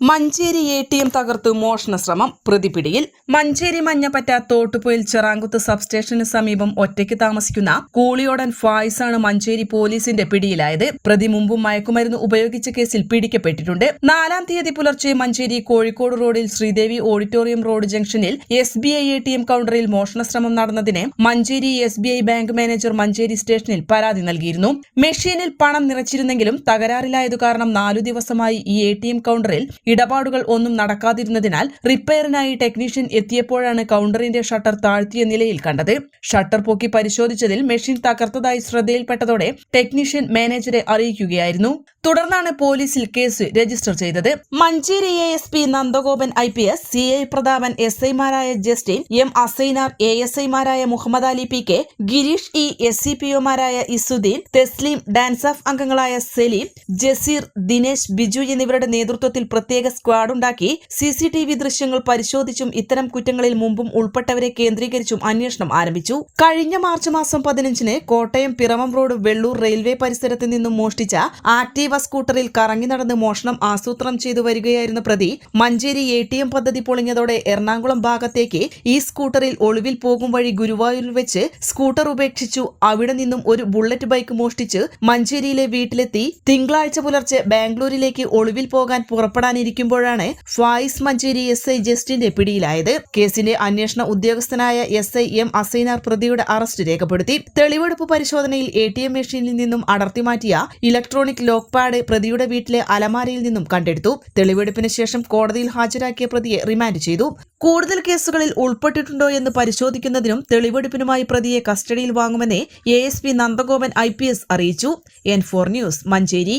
Manjeri A T M തകർത്ത് മോഷണ ശ്രമം പ്രതിപിടിയിൽ. മഞ്ചേരി മഞ്ഞപ്പറ്റ തോട്ടുപൊയിൽ ചെറാങ്കുത്ത് സബ്സ്റ്റേഷന് സമീപം ഒറ്റയ്ക്ക് താമസിക്കുന്ന കൂളിയോടൻ ഫായിസാണ് മഞ്ചേരി പോലീസിന്റെ പിടിയിലായത്. പ്രതി മുമ്പും മയക്കുമരുന്ന് ഉപയോഗിച്ച കേസിൽ പിടിക്കപ്പെട്ടിട്ടുണ്ട്. നാലാം തീയതി പുലർച്ചെ മഞ്ചേരി കോഴിക്കോട് റോഡിൽ ശ്രീദേവി ഓഡിറ്റോറിയം റോഡ് ജംഗ്ഷനിൽ S B I A T M കൌണ്ടറിൽ മോഷണ ശ്രമം നടന്നതിന് Manjeri S B I bank manager Manjeri സ്റ്റേഷനിൽ പരാതി നൽകിയിരുന്നു. മെഷീനിൽ പണം നിറച്ചിരുന്നെങ്കിലും തകരാറിലായതു കാരണം നാലു ദിവസമായി ഈ എ ടി എം കൌണ്ടറിൽ ഇടപാടുകൾ ഒന്നും നടക്കാതിരുന്നതിനാൽ റിപ്പയറിനായി ടെക്നീഷ്യൻ എത്തിയപ്പോഴാണ് കൌണ്ടറിന്റെ ഷട്ടർ താഴ്ത്തിയ നിലയിൽ കണ്ടത്. ഷട്ടർ പൊക്കി പരിശോധിച്ചതിൽ മെഷീൻ തകർത്തതായി ശ്രദ്ധയിൽപ്പെട്ടതോടെ ടെക്നീഷ്യൻ മാനേജരെ അറിയിക്കുകയായിരുന്നു. തുടർന്നാണ് പോലീസിൽ കേസ് രജിസ്റ്റർ ചെയ്തത്. Mancheri A S P Nandagopan I P S C I Prathapan S ഐമാരായ Justin M Asainar A S ഐമാരായ Muhammad Ali P K Gireesh E S C P ഒമാരായ Izzuddeen Thesleem DANSAF അംഗങ്ങളായ സലീം ജസീർ ദിനേശ് ബിജു എന്നിവരുടെ നേതൃത്വത്തിൽ പ്രത്യേക സ്ക്വാഡ് ഉണ്ടാക്കി. സി സി ടി വി ദൃശ്യങ്ങൾ പരിശോധിച്ചും ഇത്തരം കുറ്റങ്ങളിൽ മുമ്പും ഉൾപ്പെട്ടവരെ കേന്ദ്രീകരിച്ചും അന്വേഷണം ആരംഭിച്ചു. കഴിഞ്ഞ മാർച്ച് മാസം പതിനഞ്ചിന് കോട്ടയം പിറവം റോഡ് വെള്ളൂർ റെയിൽവേ പരിസരത്ത് നിന്നും മോഷ്ടിച്ച സ്കൂട്ടറിൽ കറങ്ങി നടന്ന് മോഷണം ആസൂത്രണം ചെയ്തു വരികയായിരുന്ന പ്രതി. മഞ്ചേരി എ ടി എം പദ്ധതി പൊളിഞ്ഞതോടെ എറണാകുളം ഭാഗത്തേക്ക് ഈ സ്കൂട്ടറിൽ ഒളിവിൽ പോകും വഴി ഗുരുവായൂരിൽ വെച്ച് സ്കൂട്ടർ ഉപേക്ഷിച്ചു. അവിടെ നിന്നും ഒരു ബുള്ളറ്റ് ബൈക്ക് മോഷ്ടിച്ച് മഞ്ചേരിയിലെ വീട്ടിലെത്തി. തിങ്കളാഴ്ച പുലർച്ചെ ബാംഗ്ലൂരിലേക്ക് ഒളിവിൽ പോകാൻ പുറപ്പെടാനിരിക്കുമ്പോഴാണ് ഫായിസ് മഞ്ചേരി എസ് ഐ ജസ്റ്റിന്റെ പിടിയിലായത്. കേസിന്റെ അന്വേഷണ ഉദ്യോഗസ്ഥനായ എസ് ഐ എം അസൈനാർ പ്രതിയുടെ അറസ്റ്റ് രേഖപ്പെടുത്തി. തെളിവെടുപ്പ് പരിശോധനയിൽ എ ടി എം മെഷീനിൽ നിന്നും അടർത്തിമാറ്റിയ ഇലക്ട്രോണിക് ലോക്ക് പാഡ് പ്രതിയുടെ വീട്ടിലെ അലമാരയിൽ നിന്നും കണ്ടെടുത്തു. തെളിവെടുപ്പിന് ശേഷം കോടതിയിൽ ഹാജരാക്കിയ പ്രതിയെ റിമാൻഡ് ചെയ്തു. കൂടുതൽ കേസുകളിൽ ഉൾപ്പെട്ടിട്ടുണ്ടോ എന്ന് പരിശോധിക്കുന്നതിനും തെളിവെടുപ്പിനുമായി പ്രതിയെ കസ്റ്റഡിയിൽ വാങ്ങുമെന്ന് A S P Nandagopan I P S അറിയിച്ചു. N four news Manjeri.